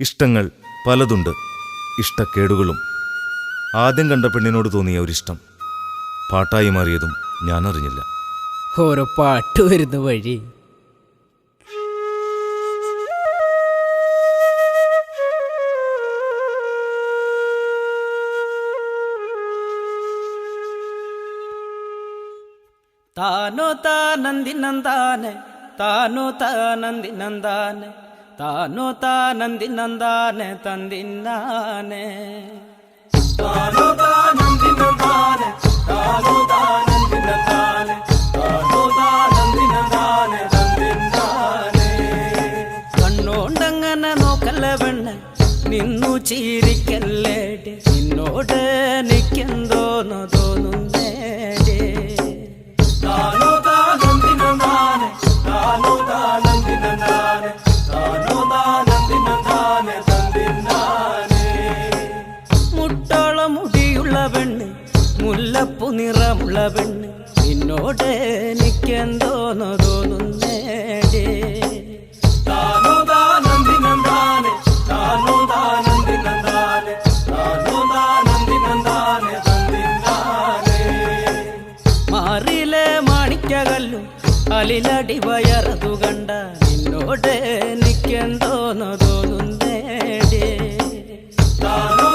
ഇഷ്ടങ്ങൾ പലതുണ്ട്. ഇഷ്ടക്കേടുകളും. ആദ്യം കണ്ട പെണ്ണിനോട് തോന്നിയ ഒരിഷ്ടം. പാട്ടായി മാറിയതും ഞാൻ അറിഞ്ഞില്ല ഓരോ പാട്ട് വരുന്ന വഴി. താനോ താനന്ദി നന്ദാന താനോ താനന്ദി നന്ദാന ತಾನೋ ತಾನಂದಿನಂದಾನೆ ತಂದಿನ್ನಾನೆ ತಾನೋ ತಾನಂದಿನಂದಾನೆ ತಾನೋ താനന്ദിനന്ദാനെ താനോ താനന്ദിനന്ദാനെ തന്നിന്നാനെ കണ്ണോണ്ടങ്ങനെ നോക്കല്ല പെണ്ണ് നിന്നു ചീരിക്കല്ലേടി നിന്നോട് നിക്കെന്തോന്നു നിറമുള്ള പെണ്ണ് നിന്നോട് എനിക്കെന്തോന്നു തോന്നുന്നേടേ? മാണിക്കകല്ലും അലിലടി വയറതു കണ്ട നിന്നോട് എനിക്കെന്തോന്നു തോന്നുന്നേടേ? താനോ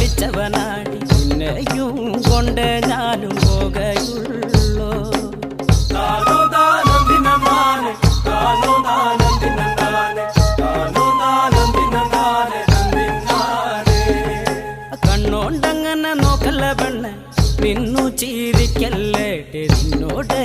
കളിയഞ്ചു കളിച്ചവനാടി നിന്നെയും കൊണ്ട് ഞാനും പോകയുള്ളോ. കണ്ണോണ്ടങ്ങനെ നോക്കല്ല പെണ്ണ് നിന്നു ചീരിക്കല്ലേട്ട് നിന്നോട്